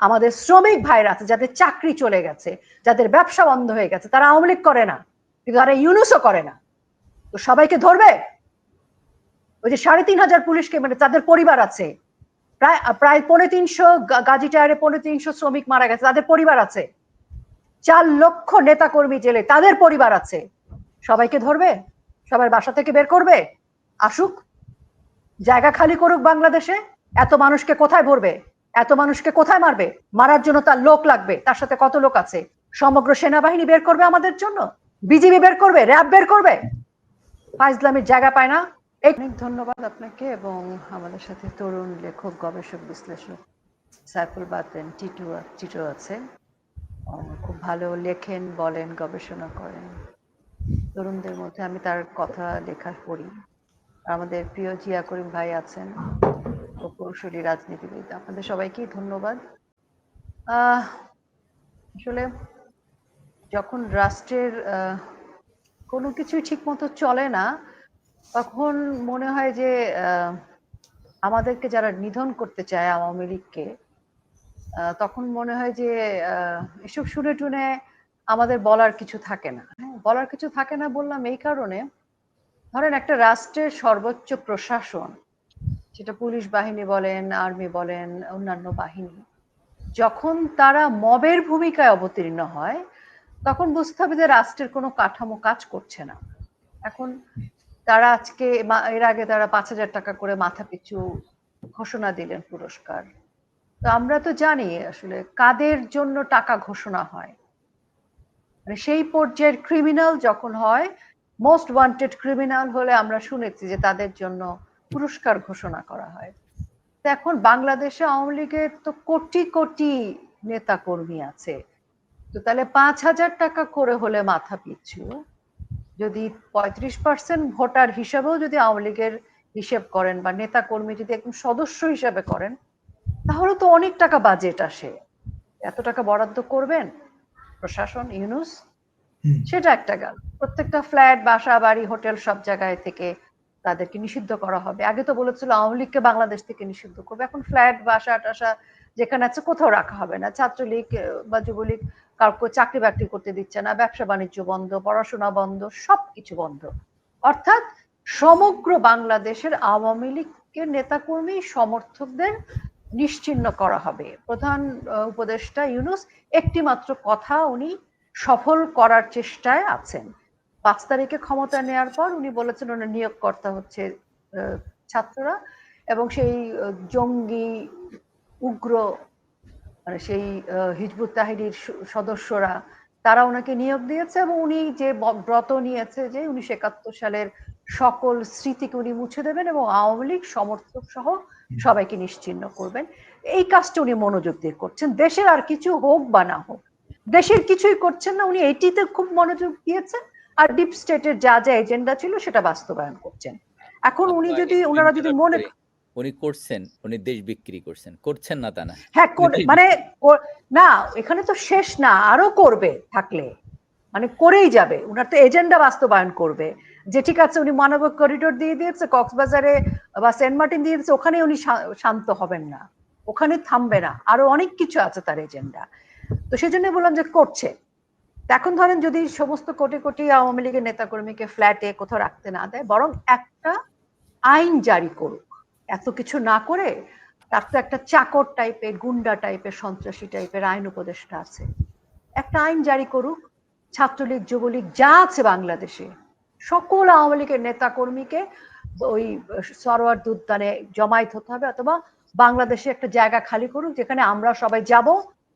আমাদের শ্রমিক ভাইরা আছে, যাদের চাকরি চলে গেছে, যাদের ব্যবসা বন্ধ হয়ে গেছে, তারা আওয়ামী লীগ করে না, কিন্তু তারা ইউনুসও করে না। তো সবাইকে ধরবে? ওই যে সাড়ে তিন হাজার পুলিশকে মানে তাদের পরিবার আছে। প্রায় প্রায় পৌনে তিনশো গাজী টায়ারে পৌনে তিনশো শ্রমিক মারা গেছে, তাদের পরিবার আছে। চার লক্ষ নেতা কর্মী জেলে, তাদের পরিবার আছে। সবাইকে ধরবে? সবার বাসা থেকে বের করবে? আসুক। জায়গা খালি করুক বাংলাদেশে, এত মানুষকে কোথায় ভরবে? এত মানুষকে কোথায় মারবে? মারার জন্য তার লোক লাগবে। তার সাথে কত লোক আছে? সমগ্র সেনাবাহিনী বের করবে আমাদের জন্য? বিজিবি বের করবে? র্যাব বের করবে? ফাইজলামের জায়গা পায় না। অনেক ধন্যবাদ আপনাকে এবং আমাদের সাথে তরুণ লেখক, গবেষক, বিশ্লেষক সাইফুল বাতেন, টিটু টিটু আছে খুব ভালো লেখেন, বলেন, গবেষণা করেন। তরুণদের মধ্যে আমি তার কথা লেখা পড়ি। আমাদের প্রিয় জিয়া করিম ভাই আছেন। প্রকৌশলী রাজনীতিবিদ আপনাদের সবাইকেই ধন্যবাদ। আসলে যখন রাষ্ট্রের কোনো কিছুই ঠিক মতো চলে না, তখন মনে হয় যে আমাদেরকে যারা নিধন করতে চায় আওয়ামী লীগকে তখন মনে হয় যে এসব শুনে টুনে আমাদের বলার কিছু থাকে না। হ্যাঁ বলার কিছু থাকে না বললাম এই কারণে। ধরেন একটা রাষ্ট্রের সর্বোচ্চ প্রশাসন সেটা পুলিশ বাহিনী বলেন, আর্মি বলেন, অন্যান্য বাহিনী। যখন তারা মবের ভূমিকায় অবতীর্ণ হয়, তখন বুঝতে হবে যে রাষ্ট্রের কোনো কাঠামো কাজ করছে না। এখন তারা আজকে এর আগে তারা পাঁচ হাজার টাকা করে মাথা পিছু ঘোষণা দিলেন পুরস্কার। তো আমরা তো জানি আসলে কাদের জন্য টাকা ঘোষণা হয়। মানে সেই পর্যায়ের ক্রিমিনাল যখন হয় মোস্ট ওয়ান্টেড ক্রিমিনাল হলে আমরা শুনেছি যে তাদের জন্য পুরস্কার ঘোষণা করা হয়। তো এখন বাংলাদেশে আওয়ামী লীগের তো কোটি কোটি নেতা কর্মী আছে। তো তাহলে পাঁচ হাজার টাকা করে হলে মাথা পিছু। যদি পঁয়ত্রিশ পার্সেন্ট ভোটার হিসাবেও যদি আওয়ামী লীগের হিসেব করেন বা নেতা কর্মী যদি একদম সদস্য হিসাবে করেন তাহলে তো অনেক টাকা বাজেট আসে। এত টাকা বরাদ্দ করবেন? প্রশাসন ইউনুস? সেটা একটা গেল। প্রত্যেকটা ফ্ল্যাট বাসা বাড়ি হোটেল সব জায়গায় থেকে তাদেরকে নিষিদ্ধ করা হবে। আগে তো বলেছিল আওয়ামী লীগকে বাংলাদেশ থেকে নিষিদ্ধ করবে। এখন ফ্ল্যাট, বাসা টাসা যেখানে আছে কোথাও রাখা হবে না। ছাত্রলীগ বা যুবলীগ কাউকে চাকরি বাকরি করতে দিচ্ছে না। ব্যবসা বাণিজ্য বন্ধ, পড়াশোনা বন্ধ, সবকিছু বন্ধ। অর্থাৎ সমগ্র বাংলাদেশের আওয়ামী লীগের নেতাকর্মী, সমর্থকদের নিশ্চিহ্ন করা হবে। প্রধান উপদেষ্টা ইউনুস একটি মাত্র কথা উনি সফল করার চেষ্টায় আছেন। পাঁচ তারিখে ক্ষমতা নেয়ার পর উনি বলেছেন ওনার নিয়োগকর্তা হচ্ছে ছাত্ররা এবং সেই জঙ্গি উগ্র মানে সেই হিজবুত তাহিরির সদস্যরা তারা ওনাকে নিয়োগ দিয়েছে এবং উনি যে ব্রত নিয়েছে যে উনিশশো একাত্তর সালের সকল স্মৃতিকে উনি মুছে দেবেন এবং আওয়ামী লীগ সমর্থক সহ সবাইকে নিশ্চিহ্ন করবেন। এই কাজটা উনি মনোযোগ দিয়ে করছেন। দেশের আর কিছু হোক বা না হোক দেশের কিছুই করছেন না উনি এইটিতে খুব মনোযোগ দিয়েছেন। আর ডিপ স্টেটের যা যা এজেন্ডা ছিল সেটা বাস্তবায়ন করছেন। এখন উনি যদি ওনারা যদি মনে উনি করছেন উনি দেশ বিক্রি করছেন করছেন না তা না। হ্যাঁ মানে না এখানে তো শেষ না আরও করবে থাকলে। মানে করেই যাবে উনার তো এজেন্ডা বাস্তবায়ন করবে। যে ঠিক আছে উনি মানবিক করিডোর দিয়ে দিয়েছে কক্সবাজারে বা সেন্ট মার্টিন দিয়ে দিয়েছে ওখানে উনি শান্ত হবেন না। ওখানে থামবে না আরও অনেক কিছু আছে তার এজেন্ডা তো সেই জন্য বললাম যে করছে। এখন ধরেন যদি সমস্ত কোটি কোটি আওয়ামী লীগের নেতাকর্মীকে ফ্ল্যাটে কোথাও রাখতে না দেয়, বরং একটা আইন জারি করুক, এত কিছু না করে তার তো একটা চাকর টাইপের গুন্ডা টাইপের সন্ত্রাসী টাইপের আইন উপদেষ্টা আছে। একটা আইন জারি করুক, ছাত্রলীগ, যুবলীগ, যা আছে বাংলাদেশে, সকল আওয়ামী লীগের নেতা কর্মীকে ওই সরোয়ার উদ্যানে জমায়েত হতে হবে, অথবা বাংলাদেশে একটা জায়গা খালি করুক, যেখানে আমরা সবাই যাব,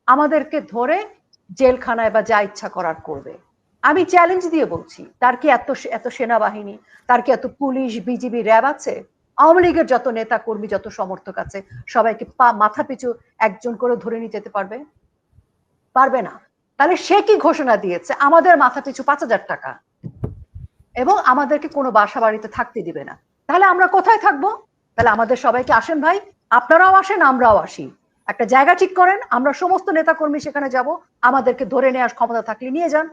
আমাদেরকে ধরে জেলখানায় বা যা ইচ্ছা করার করবে। আমি চ্যালেঞ্জ দিয়ে বলছি, তার কি এত এত সেনাবাহিনী, তার কি এত পুলিশ, বিজিবি, র্যাব আছে? আওয়ামী লীগের যত নেতা কর্মী যত সমর্থক আছে, সবাইকে পা, মাথা পিছু একজন করে ধরে নিয়ে যেতে পারবে? পারবে না। তাহলে সে কি ঘোষণা দিয়েছে? আমাদের মাথা পিছু পাঁচ হাজার টাকা। এবং আমাদেরকে কোনো বাসা বাড়িতে থাকতে দিবে না। তাহলে আমরা কোথায় থাকব? তাহলে আমাদের সবাইকে আসেন ভাই, আপনারাও আসেন, আমরাও আসি। একটা জায়গা ঠিক করেন, আমরা সমস্ত নেতা কর্মী সেখানে যাব, আমাদেরকে ধরে নেওয়ার ক্ষমতা থাকলে নিয়ে যান।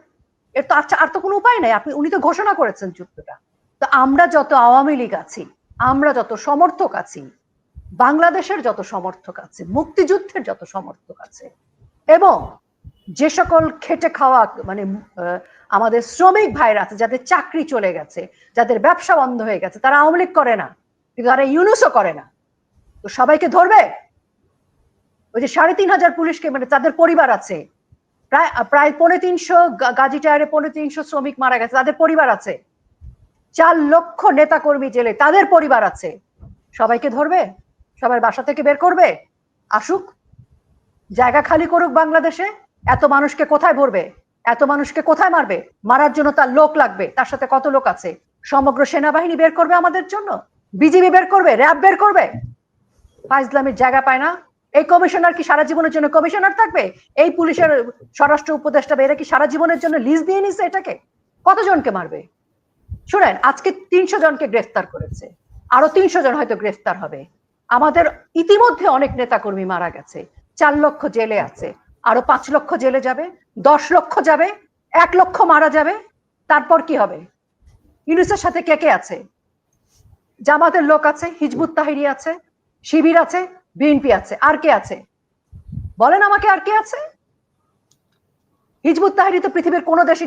এর তো আচ্ছা আর তো কোনো উপায় নাই, আপনি, উনি তো ঘোষণা করেছেন যুদ্ধটা। তো আমরা যত আওয়ামী লীগ আছি, আমরা যত সমর্থক আছি, বাংলাদেশের যত সমর্থক আছে, মুক্তিযুদ্ধের যত সমর্থক আছে, এবং যে সকল খেটে খাওয়া মানে আমাদের শ্রমিক ভাইরা আছে, যাদের চাকরি চলে গেছে, যাদের ব্যবসা বন্ধ হয়ে গেছে, তারা আওয়ামী লীগ করে না, কিন্তু তারা ইউনুসও করে না। তো সবাইকে ধরবে? ওই যে সাড়ে তিন হাজার পুলিশকে মানে তাদের পরিবার আছে। প্রায় প্রায় পৌনে তিনশো গাজী টায়ারে পৌনে তিনশো শ্রমিক মারা গেছে, তাদের পরিবার আছে। চার লক্ষ নেতা কর্মী জেলে, তাদের পরিবার আছে। সবাইকে ধরবে, সবার বাসা থেকে বের করবে, আসুক, জায়গা খালি করুক বাংলাদেশে, এত মানুষকে কোথায় ভরবে? এত মানুষকে কোথায় মারবে? মারার জন্য তার লোক লাগবে, তার সাথে কত লোক আছে? সমগ্র সেনাবাহিনী বের করবে আমাদের জন্য? বিজিবি বের করবে, র্যাব বের করবে? ফাইজলামের জায়গা পায় না এই কমিশনার কি সারা জীবনের জন্য কমিশনার থাকবে? এই পুলিশের স্বরাষ্ট্র উপদেষ্টা এরা কি সারা জীবনের জন্য লিজ দিয়ে নিছে এটাকে? কতজনকে মারবে? শুনেন, আজকে তিনশো জনকে গ্রেফতার করেছে। আরও তিনশো জন হয়তো গ্রেফতার হবে। আমাদের ইতিমধ্যে অনেক নেতাকর্মী মারা গেছে। চার লক্ষ জেলে আছে। আরও পাঁচ লক্ষ জেলে যাবে, দশ লক্ষ যাবে, এক লক্ষ মারা যাবে। তারপর কি হবে? ইউনুসের সাথে কে কে আছে? জামাতের লোক আছে, হিজবুত তাহিরি আছে, শিবির আছে বিএনপি আছে, আর কে আছে? বলেন আমাকে আর কে আছে? হিজবুত তাহিরি তো পৃথিবীর কোনো দেশে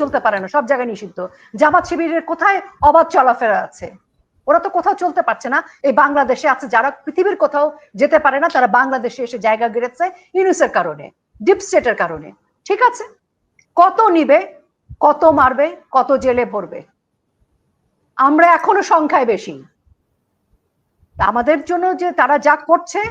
চলতে পারে না, সব জায়গায় নিষিদ্ধ। জামাত শিবিরের কোথায় অবাধ চলাফেরা আছে? ওরা তো কোথাও চলতে পারছে না। এই বাংলাদেশে আছে, যারা পৃথিবীর কোথাও যেতে পারে না, তারা বাংলাদেশে এসে জায়গা গেড়েছে ইউনুসের কারণে, ডিপ স্টেটের কারণে। ঠিক আছে? কত নিবে, কত মারবে, কত জেলে ভরবে? আমরা এখনও সংখ্যায় বেশি। আমাদের জন্য যে তারা যা করছে,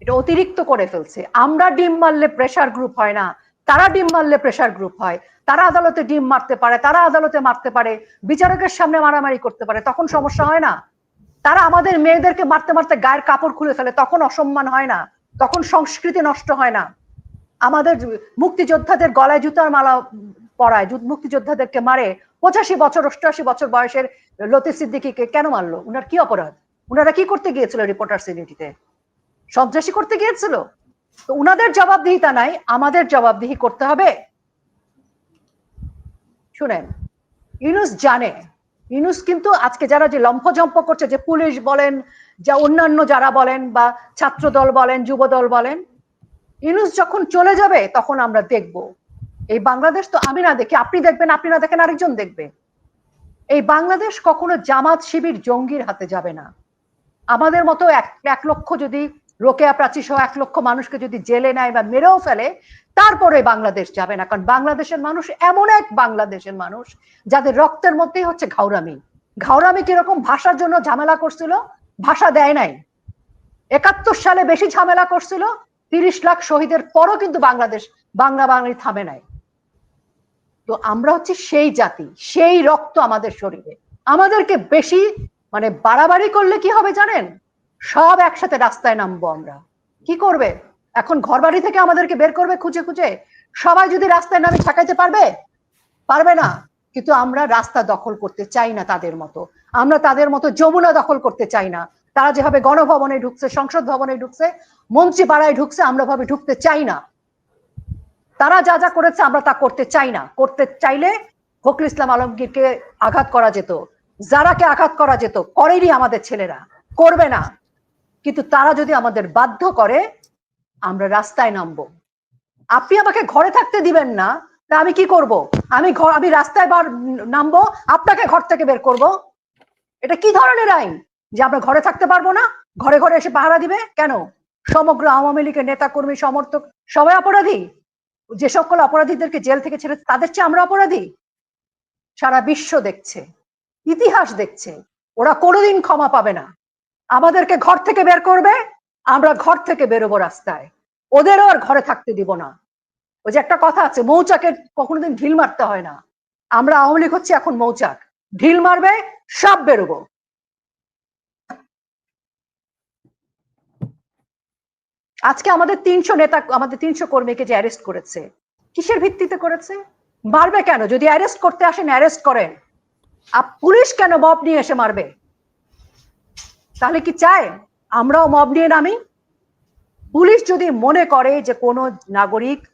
এটা অতিরিক্ত করে ফেলছে। আমরা ডিম মারলে প্রেসার গ্রুপ হয় না। তারা ডিম মারলে প্রেসার গ্রুপ হয়। তারা আদালতে ডিম মারতে পারে, তারা আদালতে মারতে পারে, বিচারকের সামনে মারামারি করতে পারে, তখন সমস্যা হয় না। তারা আমাদের মেয়েদেরকে মারতে মারতে গায়ের কাপড় খুলে ফেলে, তখন অসম্মান হয় না। তখন সংস্কৃতি নষ্ট হয় না। আমাদের মুক্তিযোদ্ধাদের গলায় জুতার মালা যুদ্ধ- মুক্তিযোদ্ধাদেরকে মারে। পঁচাশি বছর, অষ্টআশি বছর বয়সের লতিফ সিদ্দিকিকে কেন মারলো? উনার কি অপরাধ? উনারা কি করতে গিয়েছিল রিপোর্টার সিনিটিতে সন্ত্রাসী করতে গিয়েছিল? তো উনাদের জবাবদিহিতা নাই, আমাদের জবাবদিহি করতে হবে। শুনেন, ইউনুস জানে, ইউনুস কিন্তু আজকে যারা যে লম্ফজম্প করছে, যে পুলিশ বলেন, যা অন্যান্য যারা বলেন বা ছাত্র দল বলেন যুব দল বলেন, ইউনুস যখন চলে যাবে, তখন আমরা দেখব। এই বাংলাদেশ তো আমি না দেখি, আপনি দেখবেন, আপনি না দেখেন আরেকজন দেখবে। এই বাংলাদেশ কখনো জামাত শিবির জঙ্গির হাতে যাবে না। আমাদের মতো এক এক লক্ষ যদি রোকেয়া প্রাচী সহ এক লক্ষ মানুষকে যদি জেলে নেয় বা মেরেও ফেলে, তারপরে বাংলাদেশ যাবে না। কারণ বাংলাদেশের মানুষ এমন এক বাংলাদেশের মানুষ যাদের রক্তের মধ্যেই হচ্ছে ঘাউরামি। ঘাউরামি কীরকম? ভাষার জন্য ঝামেলা করছিল, ভাষা দেয় নাই। একাত্তর সালে বেশি ঝামেলা করছিল, তিরিশ লাখ শহীদের পরও কিন্তু বাংলাদেশ, বাংলা বাঙালি থামে নাই। তো আমরা হচ্ছে সেই জাতি, সেই রক্ত আমাদের শরীরে। আমাদেরকে বেশি মানে বাড়াবাড়ি করলে কি হবে জানেন? সব একসাথে রাস্তায় নামবো আমরা। কি করবে? এখন ঘর বাড়ি থেকে আমাদেরকে বের করবে খুঁজে খুঁজে? সবাই যদি রাস্তায় নামে ঠেকাইতে পারবে? পারবে না। কিন্তু আমরা রাস্তা দখল করতে চাই না তাদের মতো। আমরা তাদের মতো যমুনা দখল করতে চাই না। তারা যেভাবে গণভবনে ঢুকছে, সংসদ ভবনে ঢুকছে, মন্ত্রী পাড়ায় ঢুকছে, আমরা ভাবে ঢুকতে চাই না। তারা যা যা করেছে, আমরা তা করতে চাই না। করতে চাইলে ফখরুল ইসলাম আলমগীরকে আঘাত করা যেত। যারাকে আঘাত করা যেত, করেনি আমাদের ছেলেরা। করবে না। কিন্তু তারা যদি আমাদের বাধ্য করে, আমরা রাস্তায় নামবো। আপনি আমাকে ঘরে থাকতে দিবেন না, তা আমি কি করব? আমি ঘর আমি রাস্তায় বার নামবো, আপনাকে ঘর থেকে বের করব? এটা কি ধরনের আইন? যে আমরা ঘরে থাকতে পারব না, ঘরে ঘরে এসে পাহারা দিবে? কেন? সমগ্র আওয়ামী লীগের নেতা কর্মী সমর্থক, সবাই অপরাধী। যে সকল অপরাধীদেরকে জেল থেকে ছেড়ে তাদের চেয়ে আমরা অপরাধী। সারা বিশ্ব দেখছে। ইতিহাস দেখছে। ওরা কোনোদিন ক্ষমা পাবে না। আমাদেরকে ঘর থেকে বের করবে, আমরা ঘর থেকে বেরোবো রাস্তায়। ওদেরও আর ঘরে থাকতে দিব না। ওই যে একটা কথা আছে মৌচাকের কখনোদিন ঢিল মারতে হয় না। আমরা আওয়ামী লীগ হচ্ছে এখন মৌচাক। ঢিল মারবে সব বেরোবো। আজকে আমাদের তিনশো নেতা, আমাদের তিনশো কর্মীকে যে অ্যারেস্ট করেছে, কিসের ভিত্তিতে করেছে? মারবে কেন? যদি অ্যারেস্ট করতে আসেন অ্যারেস্ট করেন। পুলিশ কেন মব নিয়ে এসে মারবে? তাহলে কি চায়? আমরাও মব নিয়ে নামি? পুলিশ যদি মনে করে যে কোনো নাগরিক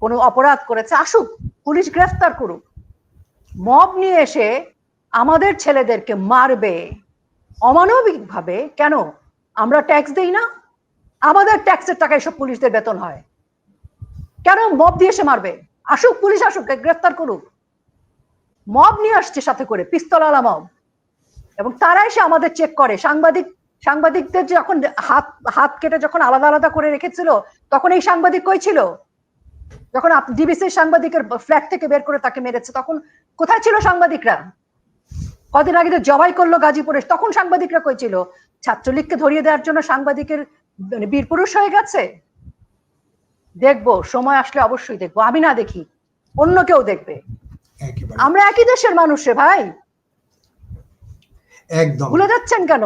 কোনো অপরাধ করেছে, আসুক, পুলিশ গ্রেফতার করুক। মব নিয়ে এসে আমাদের ছেলেদেরকে মারবে। অমানবিক ভাবে কেন? আমরা ট্যাক্স দেই না? আমাদের ট্যাক্সের টাকায় সব পুলিশদের বেতন হয়। কেন মব দিয়ে এসে মারবে? আসুক, পুলিশ আসুক, গ্রেফতার করুক। মব নিয়ে আসছে সাথে করে পিস্তল আলা মব। এবং তারা এসে আমাদের চেক করে। সাংবাদিক, সাংবাদিকদের যখন হাত হাত কেটে যখন আলাদা আলাদা করে রেখেছিল, তখন এই সাংবাদিক কই ছিল? যখন ডিবিসির সাংবাদিকের ফ্ল্যাট থেকে বের করে তাকে মেরেছে, তখন কোথায় ছিল সাংবাদিকরা? কদিন আগে জবাই করল গাজীপুরে, তখন সাংবাদিকরা কই ছিল? ছাত্রলীগকে ধরিয়ে দেওয়ার জন্য সাংবাদিকের মানে বীর পুরুষ হয়ে গেছে? দেখব, সময় আসলে অবশ্যই দেখব। আমি না দেখি, অন্য কেউ দেখবে। একেবারে আমরা একই দেশের মানুষ রে ভাই। একদম। ভুলে যাচ্ছেন কেন?